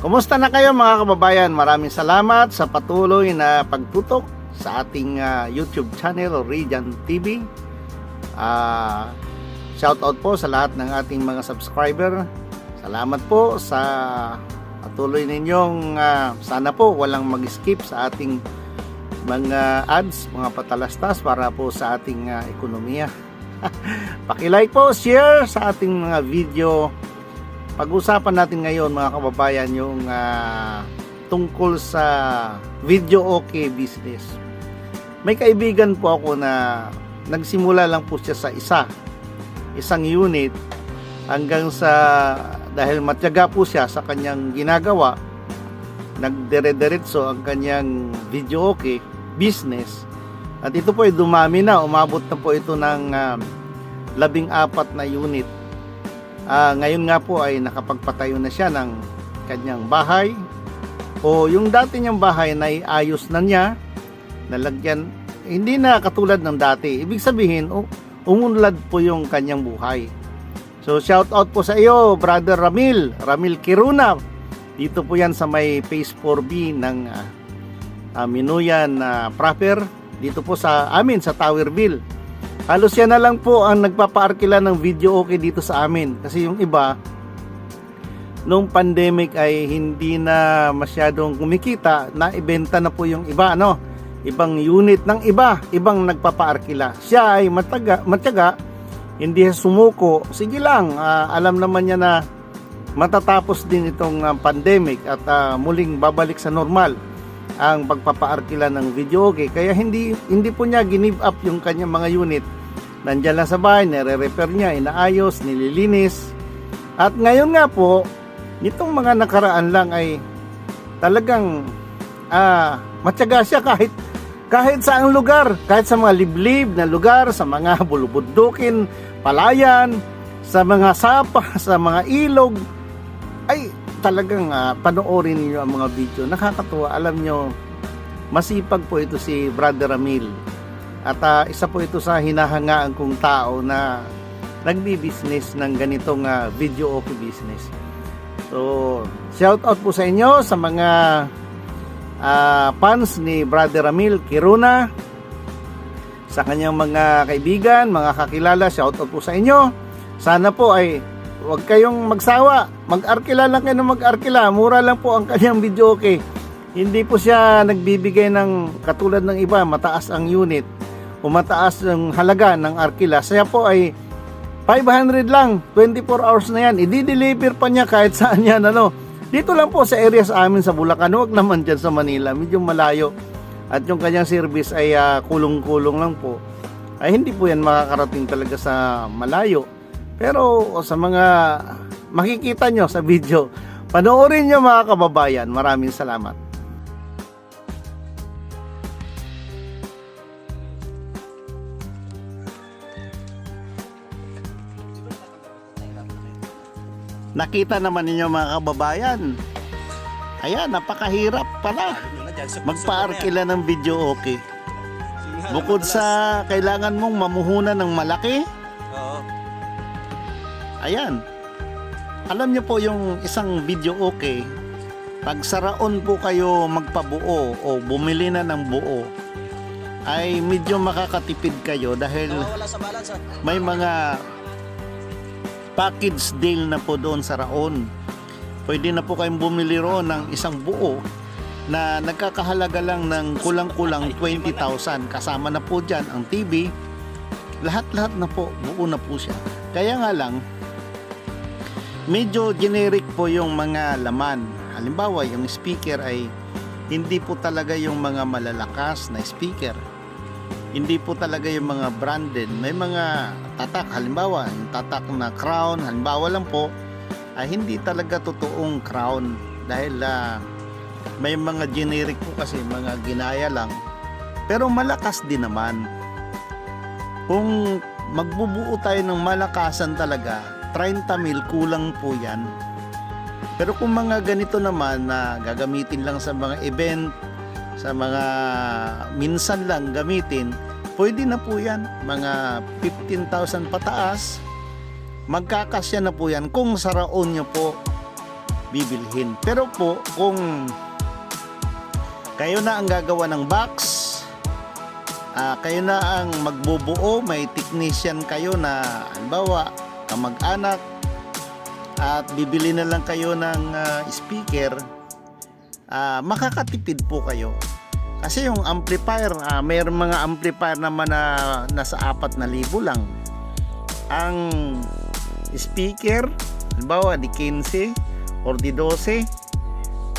Kumusta na kayo mga kababayan? Maraming salamat sa patuloy na pagtutok sa ating ah, YouTube channel Region TV. Ah, shout out po sa lahat ng ating mga subscriber. Salamat po sa patuloy ninyong ah, sana po walang mag-skip sa ating mga ads, mga patalastas para po sa ating ah, ekonomiya. Paki-like po, share sa ating mga video pag-usapan natin ngayon mga kababayan yung ah, tungkol sa video okay business. May kaibigan po ako na nagsimula lang po siya sa isa, isang unit hanggang sa dahil matyaga po siya sa kanyang ginagawa, nagdere-diretso ang kanyang video okay business. At ito po ay dumami na, umabot na po ito ng ah, labing apat na unit Ah, ngayon nga po ay nakapagpatayo na siya ng kanyang bahay. O yung dati niyang bahay na ayos na niya nalagyan hindi na katulad ng dati. Ibig sabihin umunlad po yung kanyang buhay. So shout out po sa iyo brother Ramil Ramil Kiruna. Dito po yan sa may phase 4B ng ah, ah, Minuyan na proper. Dito po sa amin sa Towerville Halos yan na lang po ang nagpapaarkila ng video okay dito sa amin. Kasi yung iba, nung pandemic ay hindi na masyadong kumikita, na ibenta na po yung iba, ano? Ibang unit ng iba, ibang nagpapaarkila. Siya ay mataga, matyaga, hindi sumuko. Sige lang, ah, alam naman niya na matatapos din itong ah, pandemic at ah, muling babalik sa normal ang pagpapaarkila ng video okay. Kaya hindi hindi po niya give up yung kanyang mga unit. Nandiyan lang sa bahay, nire-repair niya, inaayos, nililinis. At ngayon nga po, nitong mga nakaraan lang ay talagang ah, matyaga siya kahit kahit sa ang lugar, kahit sa mga liblib na lugar, sa mga bulubundukin, palayan, sa mga sapa, sa mga ilog, ay talagang ah, panoorin niyo ang mga video. Nakakatuwa. Alam nyo, masipag po ito si Brother Ramil. At ah, isa po ito sa hinahangaan kong tao na nagbi-business ng ganitong ah, video okay business. So, shout out po sa inyo sa mga ah, fans ni Brother Ramil Kiruna sa kanyang mga kaibigan, mga kakilala, shout out po sa inyo. Sana po ay huwag kayong magsawa. Mag-arkila lang kayo ng mag-arkila. Mura lang po ang kanyang video okay. Hindi po siya nagbibigay ng katulad ng iba, mataas ang unit o mataas ang halaga ng arkila. Saya po ay 500 lang, 24 hours na yan. I-deliver pa niya kahit saan yan. Ano. Dito lang po sa area sa amin sa Bulacan, huwag naman dyan sa Manila, medyo malayo. At yung kanyang service ay ah, kulong-kulong lang po. Ay hindi po yan makakarating talaga sa malayo. Pero sa mga makikita nyo sa video, panoorin nyo mga kababayan. Maraming salamat. Nakita naman ninyo mga kababayan. Ayan, napakahirap pala. Magpaarkila ng video okay. Bukod sa kailangan mong mamuhunan ng malaki. Ayan. Alam niyo po yung isang video okay, pag sa raon po kayo magpabuo o bumili na ng buo, ay medyo makakatipid kayo dahil ah. may mga package deal na po doon sa raon. Pwede na po kayong bumili roon ng isang buo na nagkakahalaga lang ng kulang-kulang 20,000. Kasama na po dyan ang TV. Lahat-lahat na po, buo na po siya. Kaya nga lang, medyo generic po yung mga laman. Halimbawa, yung speaker ay hindi po talaga yung mga malalakas na speaker. Hindi po talaga yung mga branded. May mga tatak, halimbawa, yung tatak na crown, halimbawa lang po, ay hindi talaga totoong crown. Dahil ah, may mga generic po kasi, mga ginaya lang. Pero malakas din naman. Kung magbubuo tayo ng malakasan talaga, 30 mil kulang po yan. Pero kung mga ganito naman na gagamitin lang sa mga event, sa mga minsan lang gamitin, pwede na po yan. Mga 15,000 pataas, magkakasya na po yan kung sa raon nyo po bibilhin. Pero po, kung kayo na ang gagawa ng box, ah, kayo na ang magbubuo, may technician kayo na halimbawa, kamag-anak, at bibili na lang kayo ng ah, speaker, ah, makakatipid po kayo. Kasi yung amplifier, ah, mayroong mga amplifier naman na nasa 4,000 lang. Ang speaker, halimbawa di 15 or di 12,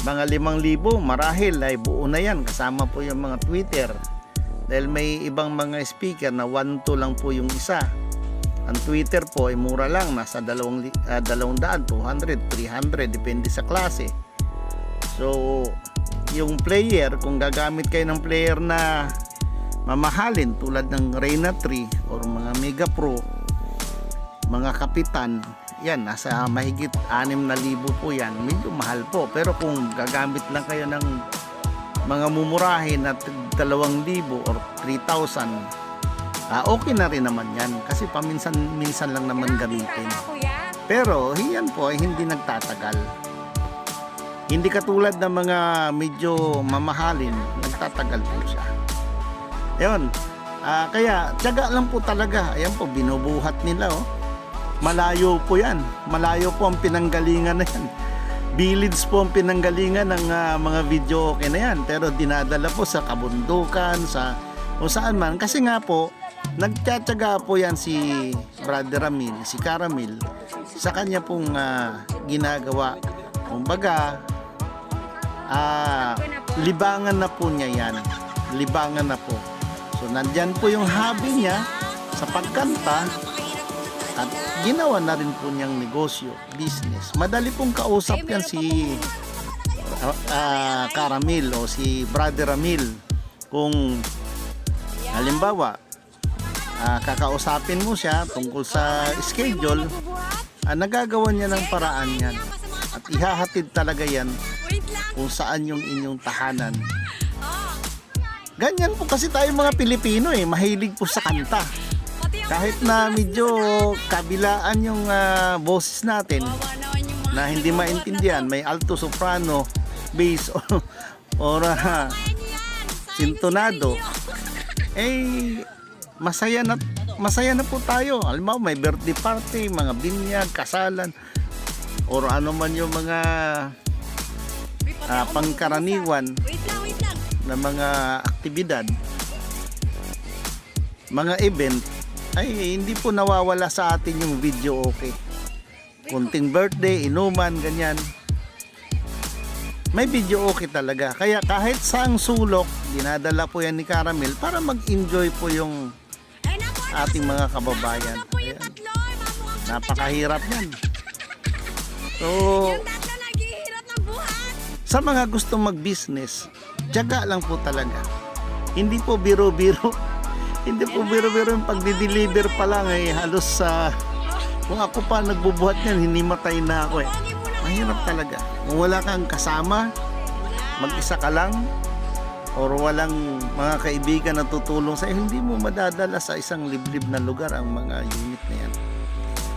mga 5,000, marahil ay buo na yan kasama po yung mga tweeter. Dahil may ibang mga speaker na 1-2 lang po yung isa. Ang Twitter po ay mura lang, nasa 200, uh, 200 200, 300, depende sa klase. So, yung player, kung gagamit kayo ng player na mamahalin tulad ng Reyna 3 or mga Mega Pro, mga kapitan, yan, nasa mahigit 6,000 po yan. Medyo mahal po. Pero kung gagamit lang kayo ng mga mumurahin na 2,000 or 3,000, ah, okay na rin naman yan. Kasi paminsan-minsan lang naman gamitin. Pero yan po ay hindi nagtatagal. Hindi katulad ng mga medyo mamahalin, nagtatagal po siya. Yun. Ah, kaya tiyaga lang po talaga. Ayan po, binubuhat nila oh. Malayo po yan. Malayo po ang pinanggalingan na yan. Village po ang pinanggalingan ng ah, mga video okay na yan. Pero dinadala po sa kabundukan, sa kung saan man. Kasi nga po, nagtsatsaga po yan si Brother Ramil, si Caramil, sa kanya pong ah, ginagawa. Kumbaga, ah, libangan na po niya yan. Libangan na po. So, nandyan po yung hobby niya sa pagkanta at ginawa na rin po niyang negosyo, business. Madali pong kausap yan si uh, uh, Caramil o si Brother Ramil kung halimbawa ah, kakausapin mo siya tungkol sa schedule ah, nagagawa niya ng paraan yan at ihahatid talaga yan. Kung saan yung inyong tahanan. Ganyan po kasi tayo mga Pilipino eh mahilig po sa kanta. Kahit na medyo kabilaan yung ah, boses natin na hindi maintindihan may alto soprano bass o or ah, sintonado eh masaya na masaya na po tayo. Alam mo may birthday party mga binyag kasalan or ano man yung mga Ako pangkaraniwan na mga aktibidad mga event ay hindi po nawawala sa atin yung video okay? Kunting birthday, inuman, ganyan. May video okay talaga. Kaya kahit saang sulok dinadala po yan ni Caramel para mag-enjoy po yung ating mga kababayan. Ayan. napakahirap yan. So sa mga gustong mag-business, tiyaga lang po talaga. Hindi po biro-biro. Hindi po biro-biro yung pagdi-deliver pa lang eh. Halos sa... kung ako pa nagbubuhat niyan, hinimatay na ako eh. Mahirap talaga. Kung wala kang kasama, mag-isa ka lang, or walang mga kaibigan na tutulong sa hindi mo madadala sa isang liblib na lugar ang mga unit na yan.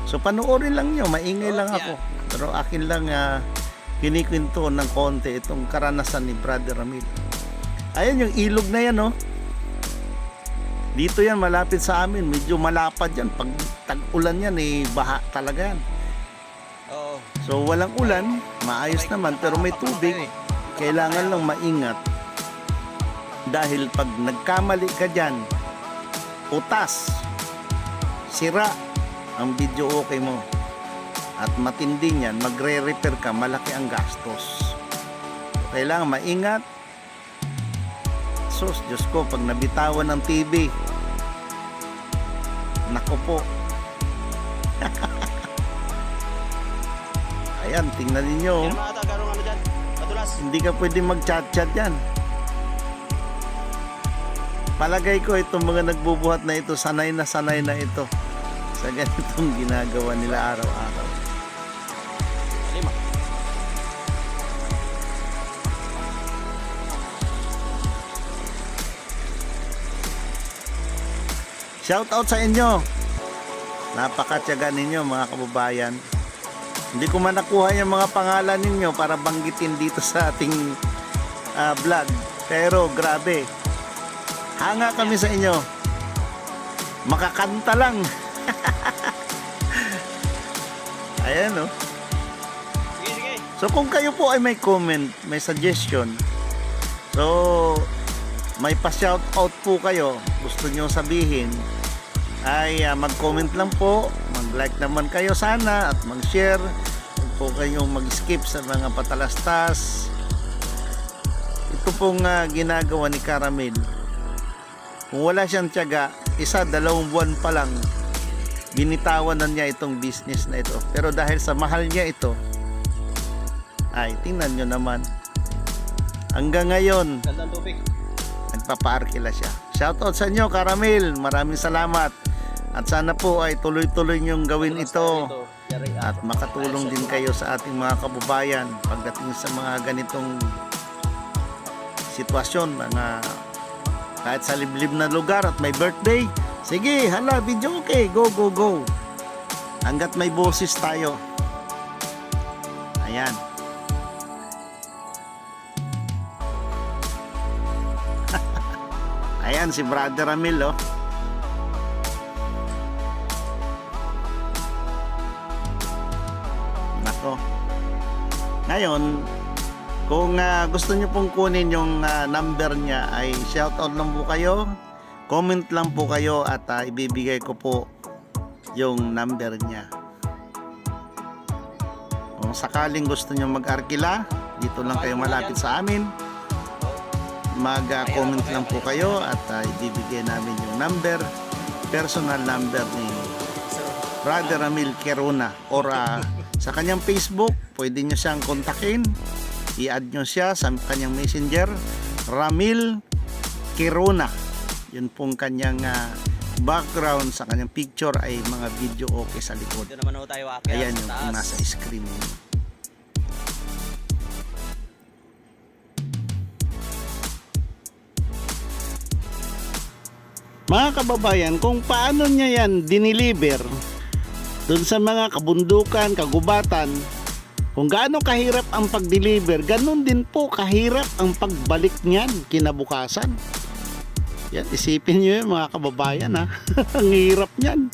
So panoorin lang nyo, maingay lang ako. Pero akin lang uh, kinikwento ng konti itong karanasan ni Brother Ramil. Ayan yung ilog na yan, oh. Dito yan, malapit sa amin. Medyo malapad yan. Pag tag-ulan yan, eh, baha talaga yan. Oo. So walang ulan, maayos naman pero may tubig. Kailangan lang maingat. Dahil pag nagkamali ka dyan, utas, sira ang video okay mo. At matindi niyan, magre-repair ka, malaki ang gastos. Kailangan maingat. Sus, Diyos ko, pag nabitawan ng TV, nako po, Ayan, tingnan ninyo. oh. Ano. Hindi ka pwede mag-chat-chat yan. Palagay ko itong mga nagbubuhat na ito, sanay na sanay na ito sa ganitong ginagawa nila araw-araw. Shout out sa inyo. Napakatyaga ninyo mga kababayan. Hindi ko man nakuha yung mga pangalan ninyo para banggitin dito sa ating ah, vlog. Pero grabe. Hanga kami sa inyo. Makakanta lang. Ayan oh. So kung kayo po ay may comment, may suggestion, so may pa-shout out po kayo, gusto nyo sabihin, ay ah, mag-comment lang po, mag-like naman kayo sana at mag-share. Huwag po kayong mag-skip sa mga patalastas. Ito pong ah, ginagawa ni Caramel. Kung wala siyang tiyaga, isa, dalawang buwan pa lang, binitawan na niya itong business na ito. Pero dahil sa mahal niya ito, ay, tingnan nyo naman. Hanggang ngayon, nagpapaarkila siya. Shoutout sa inyo, Karamil. Maraming salamat. At sana po ay tuloy-tuloy nyong gawin ito. At makatulong din kayo sa ating mga kababayan pagdating sa mga ganitong sitwasyon. Mga kahit sa liblib na lugar at may birthday. Sige, hala, video okay. Go, go, go. Hanggat may boses tayo. Ayan. Ayan si Brother Ramil oh. Ngayon, kung ah, gusto niyo pong kunin yung ah, number niya ay shoutout lang po kayo. Comment lang po kayo at ah, ibibigay ko po yung number niya. Kung sakaling gusto niyo mag-arkila, dito lang kayo malapit sa amin mag-comment lang po kayo at uh, ibibigay namin yung number, personal number ni Brother Ramil Keruna or uh, sa kanyang Facebook, pwede nyo siyang kontakin, i-add nyo siya sa kanyang messenger, Ramil Keruna. Yun pong kanyang uh, background sa kanyang picture ay mga video okay sa likod. Dito naman tayo akyat Ayan sa yung taas. nasa screen ninyo. Mga kababayan, kung paano niya yan diniliver dun sa mga kabundukan, kagubatan, kung gaano kahirap ang pag-deliver, ganun din po kahirap ang pagbalik niyan kinabukasan. Yan, isipin niyo yun mga kababayan ha. ang hirap niyan.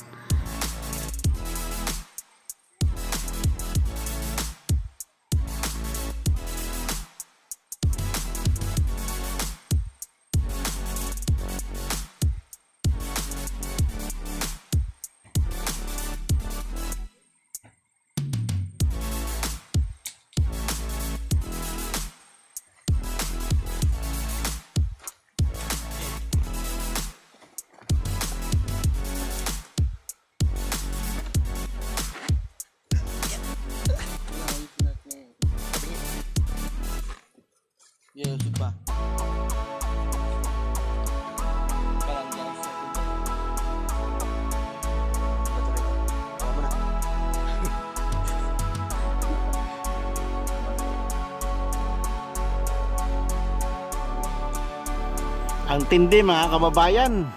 Ang tindi mga kababayan.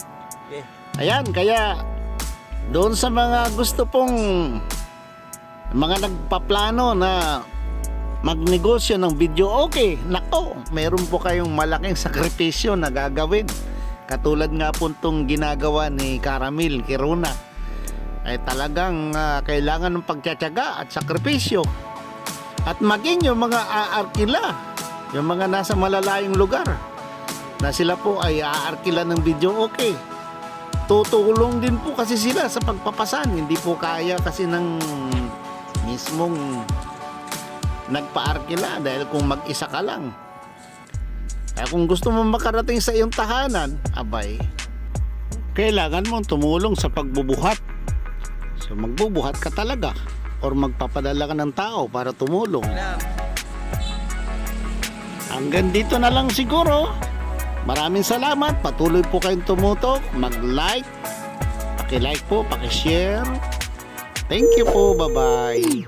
Ayan, kaya doon sa mga gusto pong mga nagpaplano na magnegosyo ng video, okay, nako, meron po kayong malaking sakripisyo na gagawin. Katulad nga po itong ginagawa ni Caramil Kiruna. Ay talagang ah, kailangan ng pagtsatsaga at sakripisyo. At maging yung mga aarkila, yung mga nasa malalayong lugar, na sila po ay aarkila ng video, okay tutulong din po kasi sila sa pagpapasan. Hindi po kaya kasi ng mismong nagpaarkila dahil kung mag-isa ka lang. Kaya kung gusto mo makarating sa iyong tahanan, abay, kailangan mo tumulong sa pagbubuhat. So magbubuhat ka talaga or magpapadala ka ng tao para tumulong. Hanggang dito na lang siguro. Maraming salamat. Patuloy po kayong tumutok. Mag-like. Paki-like po, paki-share. Thank you po. Bye-bye.